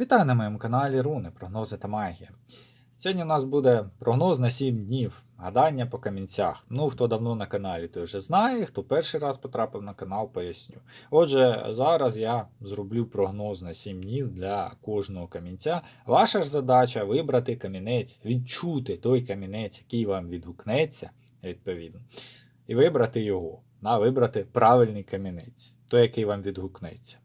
Вітаю на моєму каналі Руни, прогнози та магія. Сьогодні у нас буде прогноз на 7 днів, гадання по камінцях. Ну, хто давно на каналі, той вже знає, хто перший раз потрапив на канал, поясню. Отже, зараз я зроблю прогноз на 7 днів для кожного камінця. Ваша ж задача вибрати камінець, відчути той камінець, який вам відгукнеться, відповідно, і вибрати його. На, вибрати правильний камінець, той, який вам відгукнеться.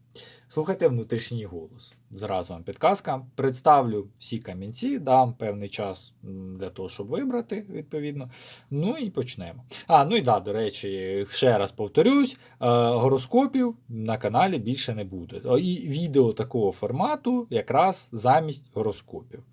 Слухайте внутрішній голос. Зразу вам підказка. Представлю всі камінці, дам певний час для того, щоб вибрати, відповідно. Ну і почнемо. А, ну і да, до речі, ще раз повторюсь: е, гороскопів на каналі більше не буде. І відео такого формату якраз замість гороскопів.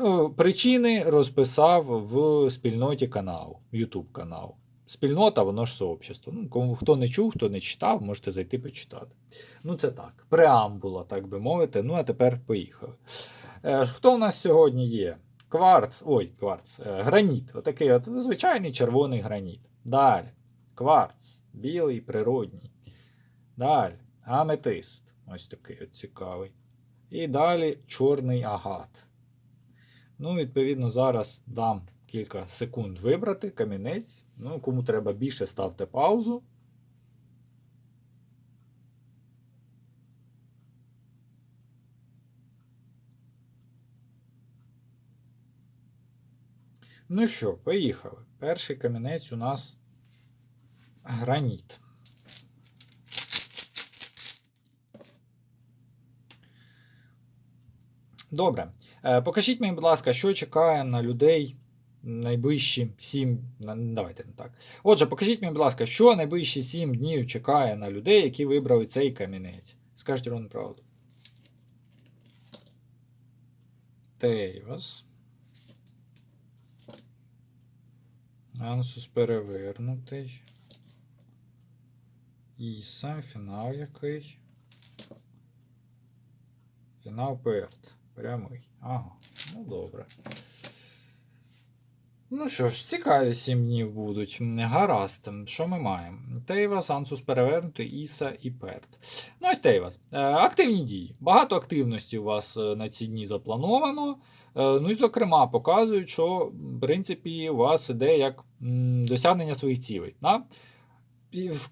Е, Причини розписав в спільноті каналу, YouTube каналу. Спільнота, воно ж сообщество. Ну, кому хто не чув, хто не читав, можете зайти почитати. Ну, це так. Преамбула, так би мовити. Ну, а тепер поїхали. Е, хто у нас сьогодні є? Кварц, ой, кварц, е, граніт. Отакий от звичайний червоний граніт. Далі. Кварц, білий, природній. Далі. Аметист. Ось такий от цікавий. І далі чорний агат. Ну, відповідно, зараз дам кілька секунд вибрати камінець. Ну, кому треба більше, ставте паузу. Ну що, поїхали. Перший камінець у нас граніт. Добре. Е, Покажіть мені, будь ласка, що чекає на людей найближчі 7. Давайте не так. Отже, покажіть мені, будь ласка, що найближчі 7 днів чекає на людей, які вибрали цей камінець. Скажіть ровно правду. Тейвас. Ансус перевернутий. Іса, фінал який. Фінал Перт. Прямий. Ага, ну добре. Ну що ж, цікаві сім днів будуть. Гаразд. Що ми маємо? Тейвас, Ансус перевернутий, Іса і Перт. Ну ось Тейвас. Е, Активні дії. Багато активності у вас е, на ці дні заплановано. Е, Ну і, зокрема, показують, що, в принципі, у вас іде як досягнення своїх цілей. Да?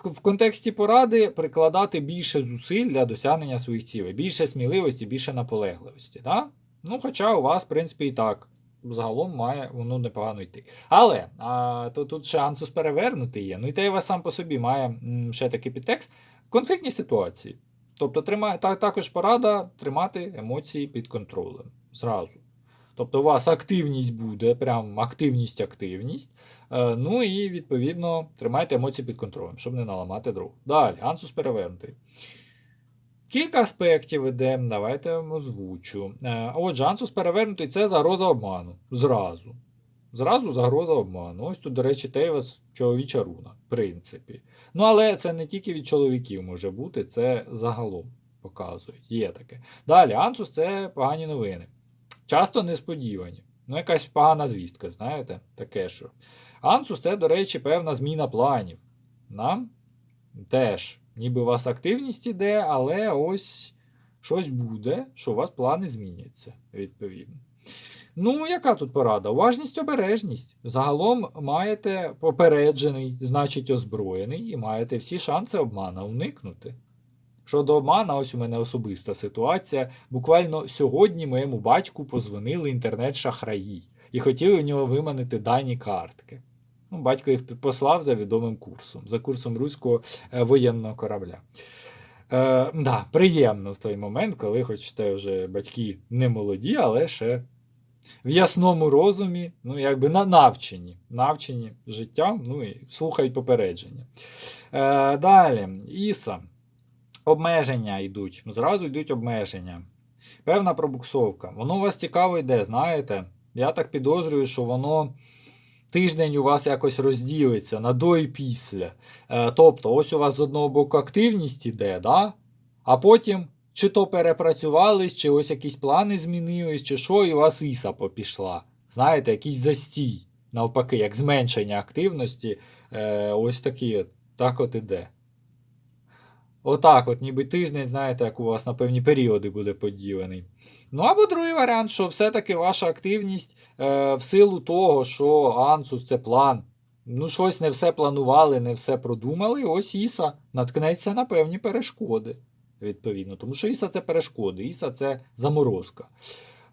В, контексті поради прикладати більше зусиль для досягнення своїх цілей, більше сміливості, більше наполегливості. Да? Ну, хоча у вас, в принципі, і так. Загалом має воно непогано йти. Але а, то тут ще ансус перевернутий є. Ну і Тейва сам по собі має м, ще такий підтекст. Конфліктні ситуації. Тобто трима, та, також порада тримати емоції під контролем. Зразу. Тобто у вас активність буде, прям активність, активність. Е, ну і відповідно тримайте емоції під контролем, щоб не наламати дров. Далі, ансус перевернутий. Кілька аспектів іде, давайте я вам озвучу. Е, Отже, ансус перевернутий це загроза обману. Зразу. Зразу загроза обману. Ось тут, до речі, Тейвас чоловіча руна, в принципі. Ну, але це не тільки від чоловіків може бути, це загалом показують. Є таке. Далі, ансус це погані новини. Часто несподівані. Ну, якась погана звістка, знаєте, таке що. Ансус це, до речі, певна зміна планів. Нам теж, ніби у вас активність іде, але ось щось буде, що у вас плани зміняться, відповідно. Ну, яка тут порада? Уважність, обережність. Загалом маєте попереджений, значить озброєний, і маєте всі шанси обмана уникнути. Щодо обмана, ось у мене особиста ситуація. Буквально сьогодні моєму батьку позвонили інтернет-шахраї і хотіли у нього виманити дані картки. Ну, батько їх послав за відомим курсом, за курсом руського е, воєнного корабля. Е, да, приємно в той момент, коли, хоч те вже батьки не молоді, але ще в ясному розумі, ну, якби на навчені, навчені життям, ну і слухають попередження. Е, далі, Іса. Обмеження йдуть. Зразу йдуть обмеження. Певна пробуксовка. Воно у вас цікаво йде, знаєте. Я так підозрюю, що воно тиждень у вас якось розділиться на до і після. Е, тобто, ось у вас з одного боку активність іде, да? а потім чи то перепрацювались, чи ось якісь плани змінились, чи що, і у вас іса попішла. Знаєте, якийсь застій, навпаки, як зменшення активності. Е, ось такі, так от іде. Отак, от, ніби тиждень, знаєте, як у вас на певні періоди буде поділений. Ну або другий варіант, що все-таки ваша активність е, в силу того, що Ансус це план. Ну, щось не все планували, не все продумали. Ось Іса наткнеться на певні перешкоди. Відповідно, тому що Іса це перешкоди, Іса це заморозка.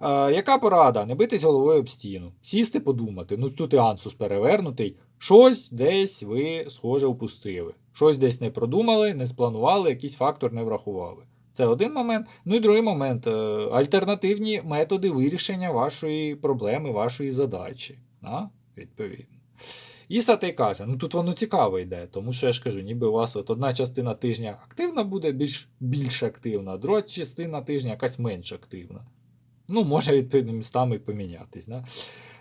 Е, яка порада? Не битись головою об стіну, сісти, подумати. Ну тут і Ансус перевернутий. Щось десь ви, схоже, упустили. Щось десь не продумали, не спланували, якийсь фактор не врахували. Це один момент. Ну і другий момент е, альтернативні методи вирішення вашої проблеми, вашої задачі. Да? Відповідно. Іса та й каже, ну тут воно цікаво йде, тому що я ж кажу, ніби у вас от одна частина тижня активна буде більш, більш активна, друга частина тижня якась менш активна. Ну, може, відповідно, містами помінятись. Да?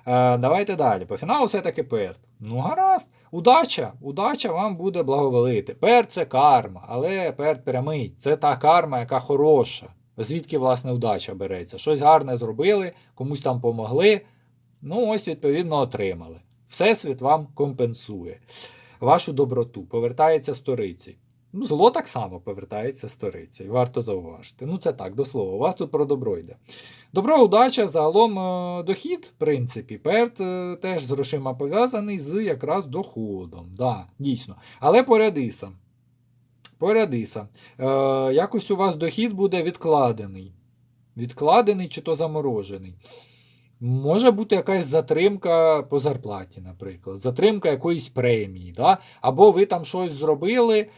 Е, давайте далі. По фіналу все-таки перт. Ну, гаразд. Удача, удача вам буде благоволити. Перт це карма, але перт прямий. Це та карма, яка хороша. Звідки, власне, удача береться? Щось гарне зробили, комусь там помогли. Ну, ось, відповідно, отримали. Всесвіт вам компенсує вашу доброту, повертається сториці. Ну, зло так само повертається сториці. Варто зауважити. Ну, це так, до слова. У вас тут про добро йде. Добро, удача, загалом е, дохід, в принципі, перт е, теж з грошима пов'язаний з якраз доходом. Да, дійсно. Але поряд Іса. Е, якось у вас дохід буде відкладений. Відкладений чи то заморожений. Може бути якась затримка по зарплаті, наприклад, затримка якоїсь премії. Да? Або ви там щось зробили, е,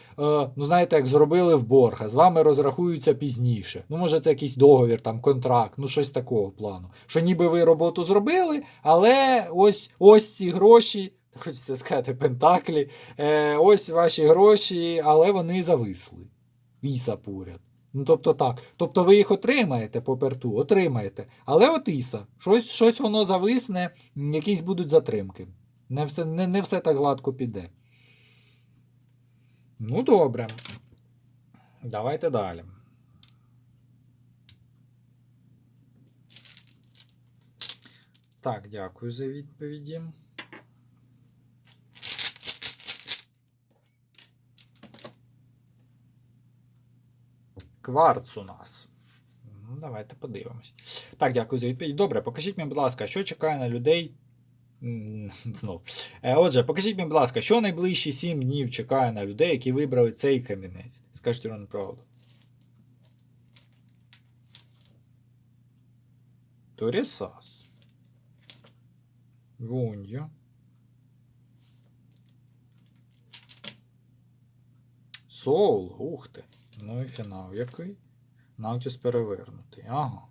ну знаєте, як зробили в борг, а з вами розрахуються пізніше. Ну, може, це якийсь договір, там, контракт, ну щось такого плану. Що ніби ви роботу зробили, але ось ось ці гроші, хочеться сказати, пентаклі, е, ось ваші гроші, але вони зависли. Віса поряд. Ну, тобто так. Тобто ви їх отримаєте по перту, отримаєте. Але от Іса, щось, щось воно зависне, якісь будуть затримки. Не все, не, не все так гладко піде. Ну, добре. Давайте далі. Так, дякую за відповіді. Кварц у нас. Ну, Давайте подивимось. Так, дякую за відповідь. Добре, покажіть мені, будь ласка, що чекає на людей. Знов. Е, Отже, покажіть мені, будь ласка, що найближчі 7 днів чекає на людей, які вибрали цей камінець. Скажіть вам правду. Торісас. Вуньо. Соул, ух ти. Ну і фінал який? Наутіс перевернутий. Ага.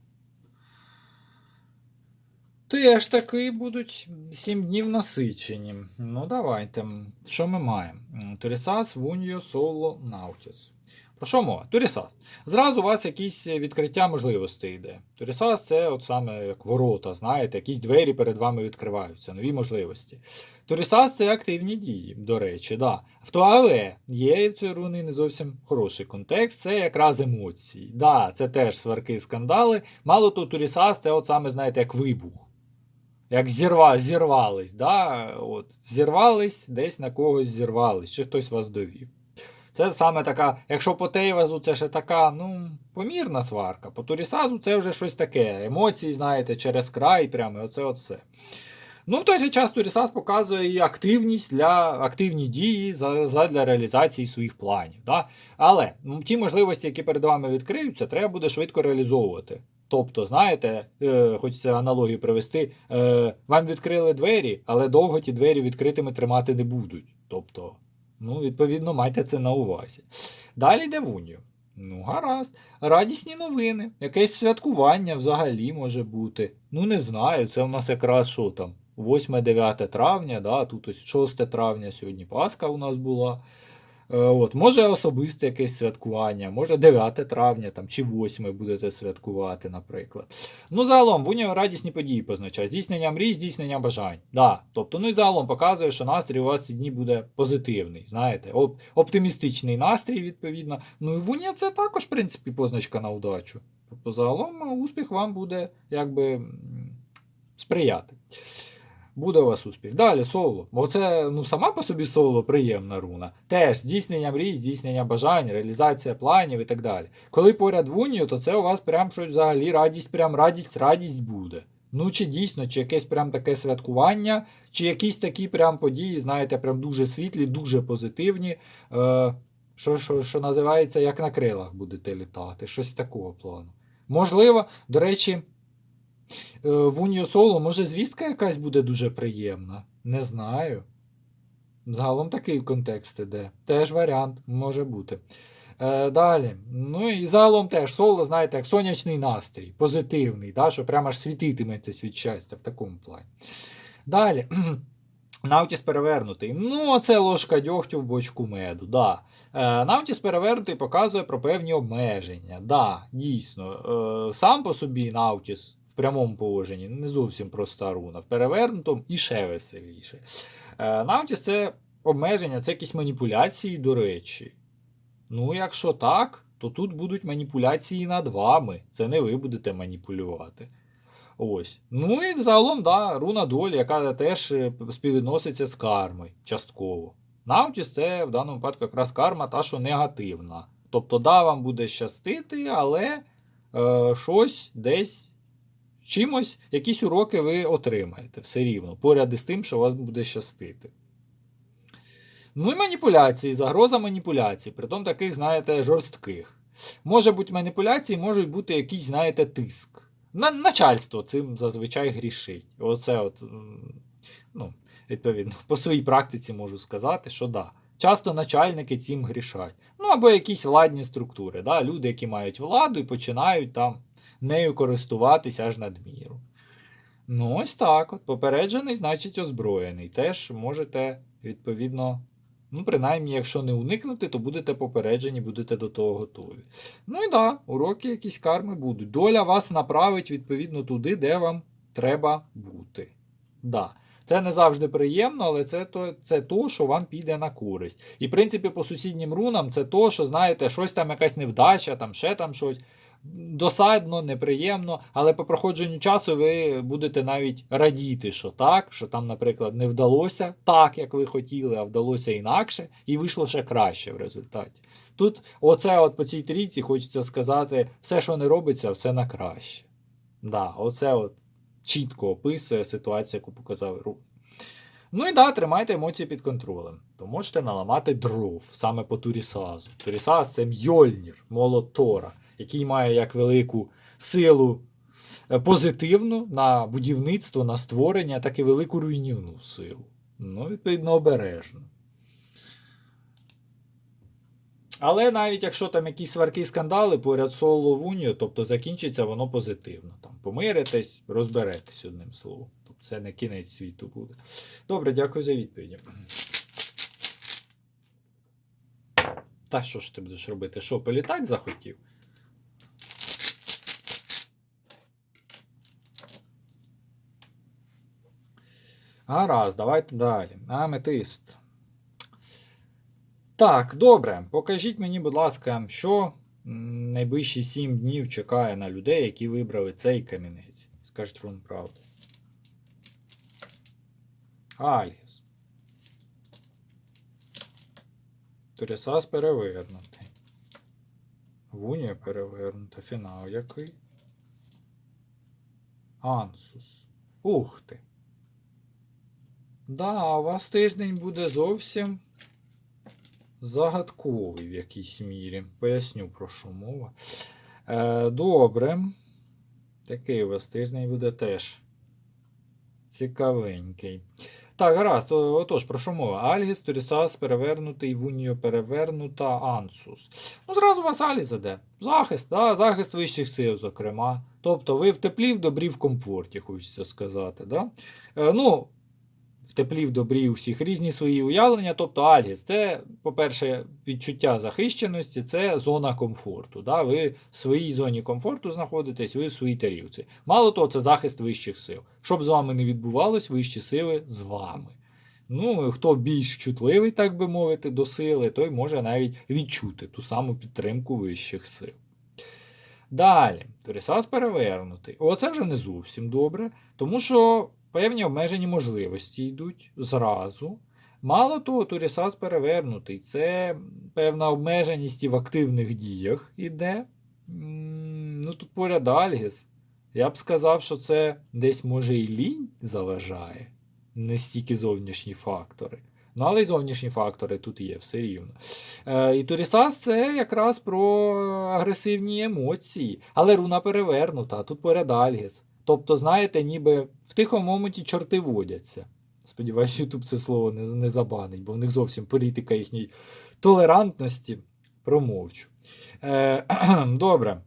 Теж таки будуть 7 днів насичені. Ну, давайте. Що ми маємо? Турісас, Вуньо, Соло, Наутіс. Про що мова? Турісас. Зразу у вас якісь відкриття можливостей йде. Турісас це от саме як ворота, знаєте, якісь двері перед вами відкриваються, нові можливості. Турісас це активні дії, до речі, да. В але є в цій руни не зовсім хороший контекст, це якраз емоції. Да, це теж сварки, скандали. Мало того, Турісас це от саме, знаєте, як вибух. Як зірва, зірвались, да? от, зірвались, десь на когось зірвались, чи хтось вас довів. Це саме така, якщо по Тейвазу це ще така, ну, помірна сварка. По Турісазу це вже щось таке. Емоції, знаєте, через край, прямо, оце от все. Ну, в той же час Турісас показує і активність для активні дії для реалізації своїх планів. Да? Але ті можливості, які перед вами відкриються, треба буде швидко реалізовувати. Тобто, знаєте, е, хочеться аналогію привести, е, вам відкрили двері, але довго ті двері відкритими тримати не будуть. Тобто, ну, відповідно, майте це на увазі. Далі йде в унію. Ну, гаразд. Радісні новини. Якесь святкування взагалі може бути. Ну, не знаю, це в нас якраз що там. 8-9 травня, да, тут ось 6 травня, сьогодні Пасха у нас була. Е, От, може особисте якесь святкування, може 9 травня там, чи 8 будете святкувати, наприклад. Ну, загалом, в унію радісні події позначає. Здійснення мрій, здійснення бажань. Да. Тобто, ну і загалом показує, що настрій у вас ці дні буде позитивний. Знаєте, оп- оптимістичний настрій, відповідно. Ну і в уні це також, в принципі, позначка на удачу. Тобто, загалом успіх вам буде якби сприяти. Буде у вас успіх. Далі соло. Бо це ну, сама по собі соло приємна руна. Теж здійснення мрій, здійснення бажань, реалізація планів і так далі. Коли поряд вунію, то це у вас прям щось взагалі радість, прям радість, радість буде. Ну, чи дійсно, чи якесь прям таке святкування, чи якісь такі прям події, знаєте, прям дуже світлі, дуже позитивні. Е, що, що, що називається, як на крилах будете літати, щось такого плану. Можливо, до речі, в Унію Соло, може, звістка якась буде дуже приємна. Не знаю. Загалом такий контекст іде. Теж варіант може бути. Е, далі. Ну і загалом теж соло, знаєте, як сонячний настрій, позитивний, да, що прямо аж світитиметься від щастя в такому плані. Далі. Наутіс перевернутий. Ну, це ложка дьогтю в бочку меду. Да. Е, Наутіс перевернутий показує про певні обмеження. Да, дійсно. Е, сам по собі Наутіс в прямому положенні не зовсім проста руна. В перевернутому і ще веселіше. Е, Наутіс це обмеження, це якісь маніпуляції, до речі. Ну, якщо так, то тут будуть маніпуляції над вами. Це не ви будете маніпулювати. Ось. Ну і загалом, да, руна долі, яка теж е, співвідноситься з кармою частково. Наутіс це в даному випадку якраз карма та, що негативна. Тобто, да, вам буде щастити, але е, щось десь чимось, якісь уроки ви отримаєте все рівно, поряд із тим, що вас буде щастити. Ну і маніпуляції, загроза маніпуляцій, притом таких, знаєте, жорстких. Може бути маніпуляції, можуть бути якийсь, знаєте, тиск. На, начальство цим зазвичай грішить. Оце от, ну, відповідно, по своїй практиці можу сказати, що да. Часто начальники цим грішать. Ну або якісь владні структури. Да? Люди, які мають владу і починають там нею користуватися аж надміру. Ну, ось так. от. Попереджений, значить озброєний. Теж можете, відповідно, ну, принаймні, якщо не уникнути, то будете попереджені, будете до того готові. Ну і да, уроки якісь карми будуть. Доля вас направить відповідно туди, де вам треба бути. Да. Це не завжди приємно, але це то, це то, що вам піде на користь. І, в принципі, по сусіднім рунам це то, що, знаєте, щось там якась невдача, там ще там щось. Досадно, неприємно, але по проходженню часу ви будете навіть радіти, що так, що там, наприклад, не вдалося так, як ви хотіли, а вдалося інакше, і вийшло ще краще в результаті. Тут, оце от по цій трійці, хочеться сказати, все, що не робиться, все на краще. Да, оце от чітко описує ситуацію, яку показав Ру. Ну і да, тримайте емоції під контролем. То можете наламати дров саме по Турісазу. Турісаз це Мьольнір, молот Тора, який має як велику силу е, позитивну на будівництво, на створення, так і велику руйнівну силу. Ну, відповідно, обережно. Але навіть якщо там якісь сварки скандали поряд соло в унію, тобто закінчиться воно позитивно. Там помиритесь, розберетесь одним словом. Тобто це не кінець світу буде. Добре, дякую за відповіді. Та що ж ти будеш робити? Що, політати захотів? Гаразд, давайте далі. Аметист. Так, добре. Покажіть мені, будь ласка, що найближчі 7 днів чекає на людей, які вибрали цей камінець. Скажіть вам правду. Альгіс. Турісас перевернутий. Вунія перевернута. Фінал який? Ансус. Ух ти. Да, у вас тиждень буде зовсім загадковий в якійсь мірі. Поясню, про що мова. Е, добре. Такий у вас тиждень буде теж цікавенький. Так, гаразд, отож, про що мова? Альгіс, Турісас перевернутий, Вуніо перевернута, Ансус. Ну, зразу у вас Аліс іде. Захист, да? захист вищих сил, зокрема. Тобто ви в теплі, в добрі, в комфорті, хочеться сказати. Да? Е, ну, в теплі, в добрі у всіх різні свої уявлення. Тобто Альгіс це, по-перше, відчуття захищеності, це зона комфорту. Да? Ви в своїй зоні комфорту знаходитесь, ви в своїй тарілці. Мало того, це захист вищих сил. Щоб з вами не відбувалось, вищі сили з вами. Ну, хто більш чутливий, так би мовити, до сили, той може навіть відчути ту саму підтримку вищих сил. Далі, Турісас перевернутий. Оце вже не зовсім добре, тому що певні обмежені можливості йдуть зразу. Мало того, Турісас перевернутий. Це певна обмеженість і в активних діях іде. Ну, тут поряд Альгіс. Я б сказав, що це десь може і лінь заважає, не стільки зовнішні фактори. Ну, але й зовнішні фактори тут є все рівно. Е, і Турісас це якраз про агресивні емоції. Але руна перевернута, а тут поряд Альгіс. Тобто, знаєте, ніби в тихому моменті чорти водяться. Сподіваюсь, Ютуб це слово не, не забанить, бо в них зовсім політика їхньої толерантності промовчу. Е, добре.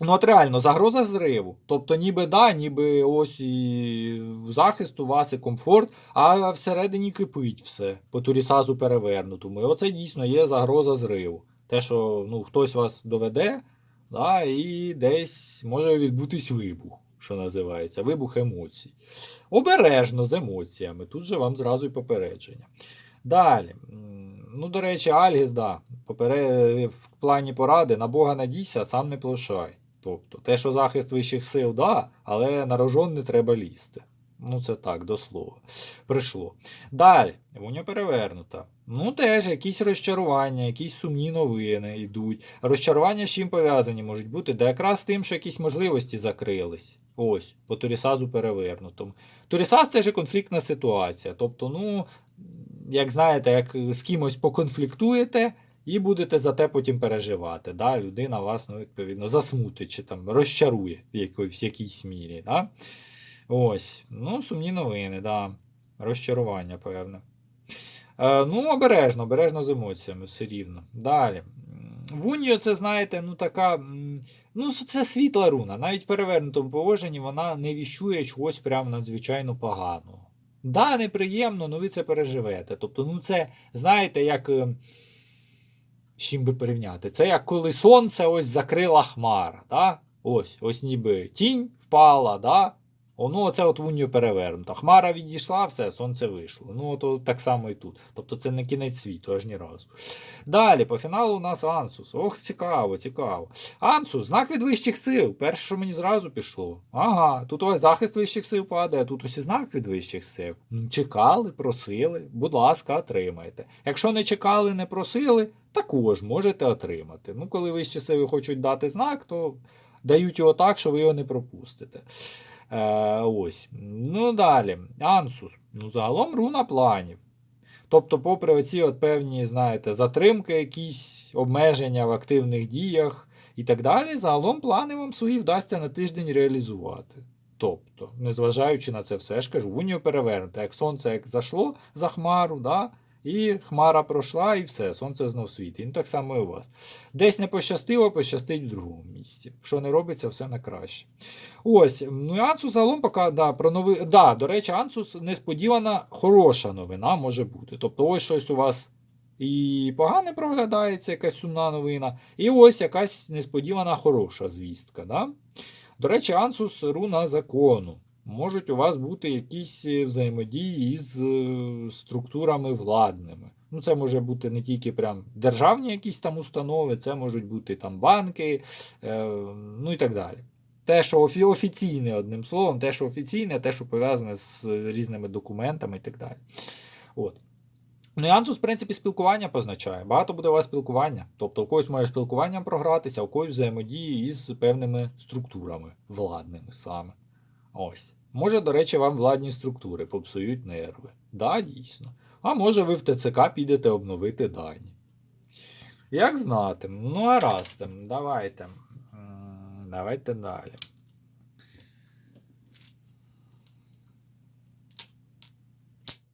Ну, от реально, загроза зриву. Тобто, ніби да, ніби ось і захист у вас і комфорт, а всередині кипить все по турісазу перевернутому. І оце дійсно є загроза зриву. Те, що ну, хтось вас доведе, да, і десь може відбутись вибух, що називається, вибух емоцій. Обережно з емоціями. Тут же вам зразу і попередження. Далі. Ну, до речі, Альгіс, да, в плані поради на Бога надійся, сам не плошай. Тобто, те, що захист вищих сил, да, але на рожон не треба лізти. Ну, це так, до слова. Прийшло. Далі, воня перевернута. Ну, теж якісь розчарування, якісь сумні новини йдуть. Розчарування з чим пов'язані можуть бути? Да якраз з тим, що якісь можливості закрились. Ось, по Турісазу перевернутому. Турісаз це ж конфліктна ситуація. Тобто, ну, як знаєте, як з кимось поконфліктуєте, і будете за те потім переживати. Да? Людина вас, ну, відповідно, засмутить чи там розчарує в якоїсь, в якійсь мірі. Да? Ось. Ну, сумні новини, да. розчарування, певне. Е, ну, обережно, обережно з емоціями, все рівно. Далі. М, Вуньо, це, знаєте, ну така. Ну, це світла руна. Навіть в перевернутому положенні вона не віщує чогось прям надзвичайно поганого. Да, неприємно, але ви це переживете. Тобто, ну це, знаєте, як. е, з чим би порівняти? Це як коли сонце ось закрила хмара. Да? Ось, ось ніби тінь впала, да? Воно оце от вуньо перевернуто. Хмара відійшла, все, сонце вийшло. Ну, от, так само і тут. Тобто це не кінець світу, аж ні разу. Далі, по фіналу у нас Ансус. Ох, цікаво, цікаво. Ансус, знак від вищих сил. Перше, що мені зразу пішло. Ага, тут ось захист вищих сил падає, тут ось і знак від вищих сил. Чекали, просили, будь ласка, отримайте. Якщо не чекали, не просили, також можете отримати. Ну, коли вищі сили хочуть дати знак, то дають його так, що ви його не пропустите. Е, ось. Ну, далі. Ансус. Ну, загалом руна планів. Тобто, попри оці от певні, знаєте, затримки, якісь обмеження в активних діях і так далі, загалом плани вам свої вдасться на тиждень реалізувати. Тобто, незважаючи на це все, ж кажу, вунію перевернуте. Як сонце як зайшло за хмару, да? І хмара пройшла, і все, сонце знов світить. Ну, так само і у вас. Десь не пощастило, пощастить в другому місці. Що не робиться, все на краще. Ось, ну і Ансус загалом поки, да, про новий. Да, до речі, Ансус несподівана хороша новина може бути. Тобто, ось щось у вас і погане проглядається, якась сумна новина, і ось якась несподівана хороша звістка. Да? До речі, Ансус руна закону. Можуть у вас бути якісь е, взаємодії із е, структурами владними. Ну, це може бути не тільки прям державні якісь там установи, це можуть бути там банки, е, ну і так далі. Те, що офі- офіційне, одним словом, те, що офіційне, те, що пов'язане з різними документами і так далі. От. Ну, і Ансус, в принципі, спілкування позначає. Багато буде у вас спілкування. Тобто, у когось може спілкуванням програтися, у когось взаємодії із певними структурами, владними саме. Ось. Може, до речі, вам владні структури попсують нерви. Да, дійсно. А може, ви в ТЦК підете обновити дані. Як знати? Ну, а раз там, давайте. Давайте далі.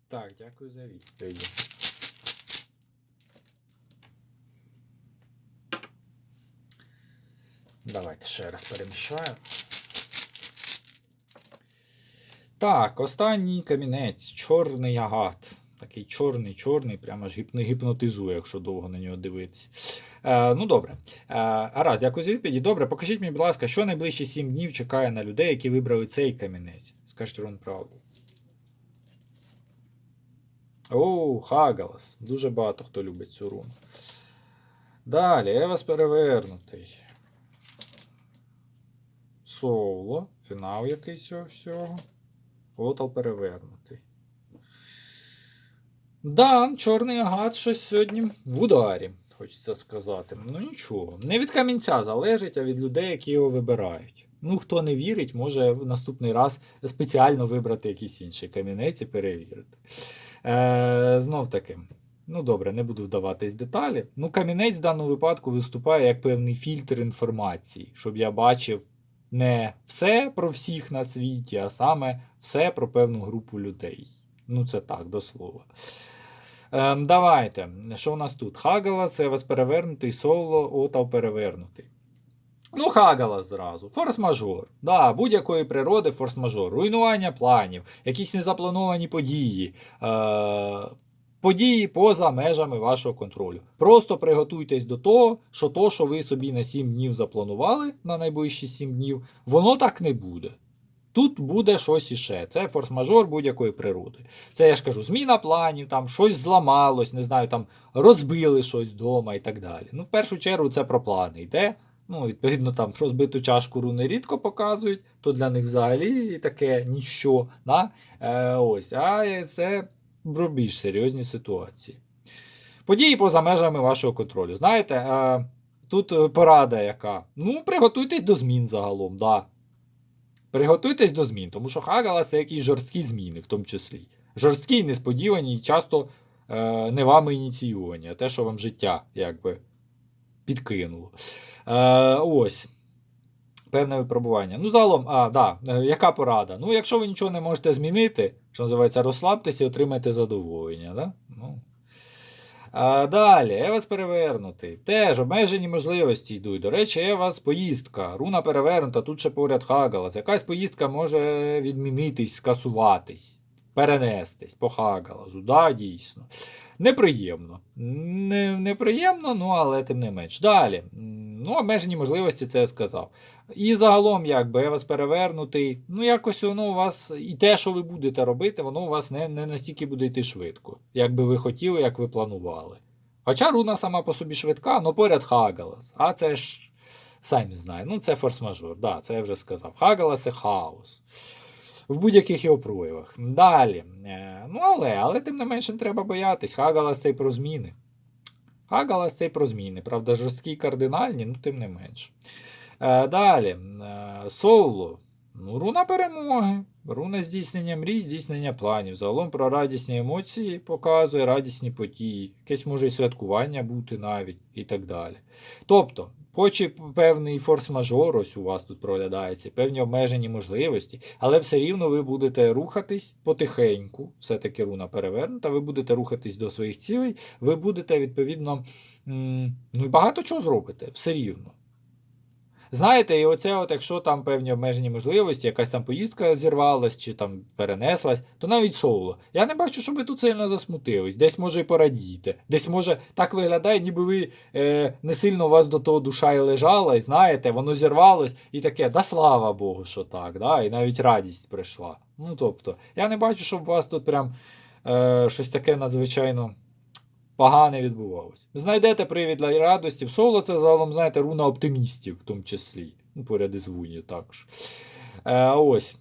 Так, дякую за відповіді. Давайте ще раз переміщаю. Так, останній камінець. Чорний агат. Такий чорний, чорний, прямо аж гіпно- гіпнотизує, якщо довго на нього дивитися. Е, ну добре. Е, гаразд, дякую за відповіді. Добре, покажіть мені, будь ласка, що найближчі 7 днів чекає на людей, які вибрали цей камінець. Скажіть Рон правду. О, Хагалас. Дуже багато хто любить цю руну. Далі, Евас перевернутий. соло. Фінал якийсь всього. Отал перевернутий. Да, чорний агат щось сьогодні в ударі, хочеться сказати. Ну нічого. Не від камінця залежить, а від людей, які його вибирають. Ну, хто не вірить, може в наступний раз спеціально вибрати якийсь інший камінець і перевірити. Е, знов таки. Ну добре, не буду вдаватись деталі. Ну, камінець в даному випадку виступає як певний фільтр інформації, щоб я бачив не все про всіх на світі, а саме все про певну групу людей. Ну, це так, до слова. Ем, давайте. Що у нас тут? Хагалас, Евас перевернутий, соло, Отав перевернутий. Ну, Хагалас зразу. Форс-мажор. Да, будь-якої природи форс-мажор. Руйнування планів, якісь незаплановані події. Е- події поза межами вашого контролю. Просто приготуйтесь до того, що то, що ви собі на 7 днів запланували на найближчі 7 днів, воно так не буде. Тут буде щось іще. Це форс-мажор будь-якої природи. Це я ж кажу, зміна планів, там щось зламалось, не знаю, там розбили щось вдома і так далі. Ну, в першу чергу, це про плани йде. Ну, відповідно, там розбиту чашку руни рідко показують, то для них взагалі таке ніщо. Да? Е, ось, А це про більш серйозні ситуації. Події поза межами вашого контролю. Знаєте, е, тут е, порада яка. Ну, приготуйтесь до змін загалом, да. Приготуйтесь до змін, тому що Хагала це якісь жорсткі зміни, в тому числі. Жорсткі несподівані, і часто е, не вами ініційовані, а те, що вам життя якби підкинуло. Е, ось. Певне випробування. Ну, загалом, а, да, е, яка порада? Ну, якщо ви нічого не можете змінити, що називається, розслабтеся і отримайте задоволення. Да? Ну. А, далі, Евас перевернутий. Теж обмежені можливості йдуть. До речі, Евас поїздка. Руна перевернута, тут ще поряд Хагалас. Якась поїздка може відмінитись, скасуватись, перенестись по Хагалазу. Да, дійсно. Неприємно. Не, неприємно, ну але тим не менш. Далі. Ну, обмежені можливості, це я сказав. І загалом, якби вас перевернутий, ну якось воно у вас, і те, що ви будете робити, воно у вас не, не настільки буде йти швидко, як би ви хотіли, як ви планували. Хоча руна сама по собі швидка, але поряд Хагалас. А це ж, самі знаєте, ну це форс-мажор, да, це я вже сказав. Хагалас це хаос. В будь-яких його проявах. Далі. Е, ну, але, але тим не менше не треба боятись. Хагалас це й про зміни. Хагалас це й про зміни. Правда, жорсткі кардинальні, ну тим не менше. Е, далі. Е, Ну, руна перемоги. Руна здійснення мрій, здійснення планів. Загалом про радісні емоції показує радісні події. Якесь може і святкування бути навіть і так далі. Тобто, хоч і певний форс-мажор, ось у вас тут проглядається, певні обмежені можливості, але все рівно ви будете рухатись потихеньку, все-таки руна перевернута, ви будете рухатись до своїх цілей, ви будете, відповідно, ну і багато чого зробите, все рівно. Знаєте, і оце, от, якщо там певні обмежені можливості, якась там поїздка зірвалась чи там перенеслась, то навіть соло. Я не бачу, щоб ви тут сильно засмутились. Десь може і порадієте. Десь може так виглядає, ніби ви е, не сильно у вас до того душа і лежала, і знаєте, воно зірвалось, і таке, да слава Богу, що так, да, і навіть радість прийшла. Ну тобто, я не бачу, щоб у вас тут прям е, щось таке надзвичайно погане відбувалося. Знайдете привід для радості. В соло це загалом, знаєте, руна оптимістів, в тому числі. Ну, поряд із Вуні також. Е, ось.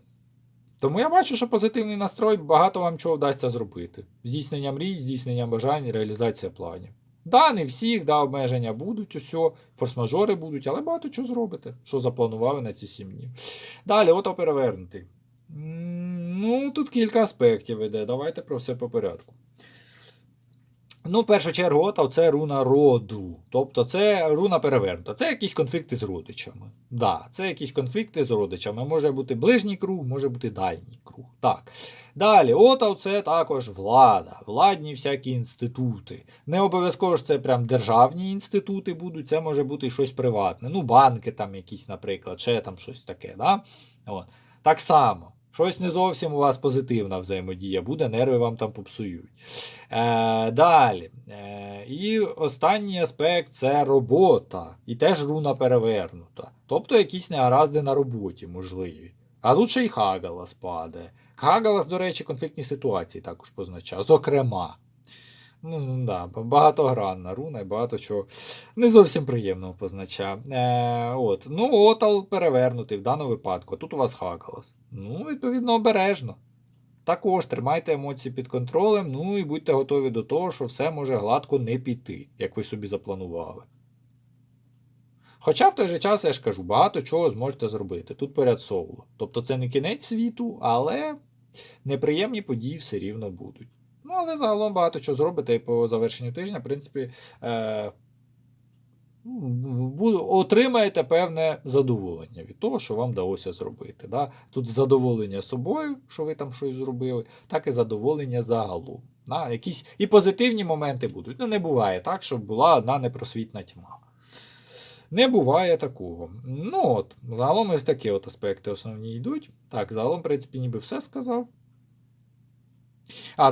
Тому я бачу, що позитивний настрой багато вам чого вдасться зробити. Здійснення мрій, здійснення бажань, реалізація планів. Да, не всіх, да, обмеження будуть, усьо, форс-мажори будуть, але багато чого зробите, що запланували на ці сім днів. Далі, ото перевернутий. Ну, тут кілька аспектів іде. Давайте про все по порядку. Ну, в першу чергу, Отав це руна роду. Тобто це руна перевернута. Це якісь конфлікти з родичами. Да, це якісь конфлікти з родичами. Може бути ближній круг, може бути дальній круг. Так. Далі, Отав це також влада, владні всякі інститути. Не обов'язково ж це прям державні інститути будуть, це може бути щось приватне. Ну, банки там якісь, наприклад, ще там щось таке. Да? От. Так само. Щось не зовсім у вас позитивна взаємодія буде, нерви вам там попсують. Е, Далі. Е, І останній аспект це робота. І теж руна перевернута. Тобто якісь негаразди на роботі можливі. А тут ще й Хагалас падає. Хагалас, до речі, конфліктні ситуації також позначає. Зокрема. Ну, да, багатогранна руна і багато чого не зовсім приємного позначає. Е, от. Ну, отал перевернутий в даному випадку. Тут у вас хакалас. Ну, відповідно, обережно. Також тримайте емоції під контролем, ну і будьте готові до того, що все може гладко не піти, як ви собі запланували. Хоча в той же час, я ж кажу, багато чого зможете зробити. Тут поряд соло. Тобто це не кінець світу, але неприємні події все рівно будуть. Ну, але загалом багато чого зробите і по завершенню тижня, в принципі, е, отримаєте певне задоволення від того, що вам вдалося зробити. Да? Тут задоволення собою, що ви там щось зробили, так і задоволення загалом. Да? Якісь і позитивні моменти будуть. Ну, не буває так, щоб була одна непросвітна тьма. Не буває такого. Ну от, загалом ось такі от аспекти основні йдуть. Так, загалом, в принципі, ніби все сказав. А,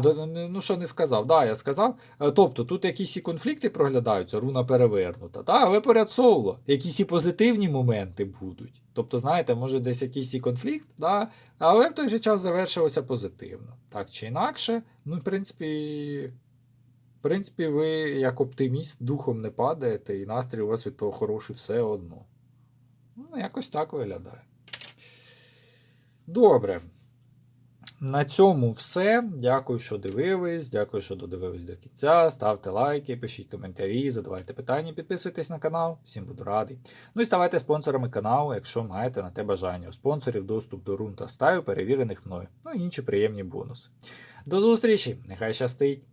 ну що не сказав? Да, я сказав. Е, Тобто тут якісь і конфлікти проглядаються, руна перевернута, та, але поряд соло, якісь і позитивні моменти будуть. Тобто, знаєте, може десь якийсь і конфлікт, да, але в той же час завершилося позитивно. Так чи інакше, ну, в принципі, в принципі, ви як оптиміст духом не падаєте, і настрій у вас від того хороший все одно. Ну, якось так виглядає. Добре. На цьому все. Дякую, що дивились. Дякую, що додивились до кінця. Ставте лайки, пишіть коментарі, задавайте питання, підписуйтесь на канал. Всім буду радий. Ну і ставайте спонсорами каналу, якщо маєте на те бажання. У спонсорів доступ до рун та стаю, перевірених мною. Ну і інші приємні бонуси. До зустрічі! Нехай щастить!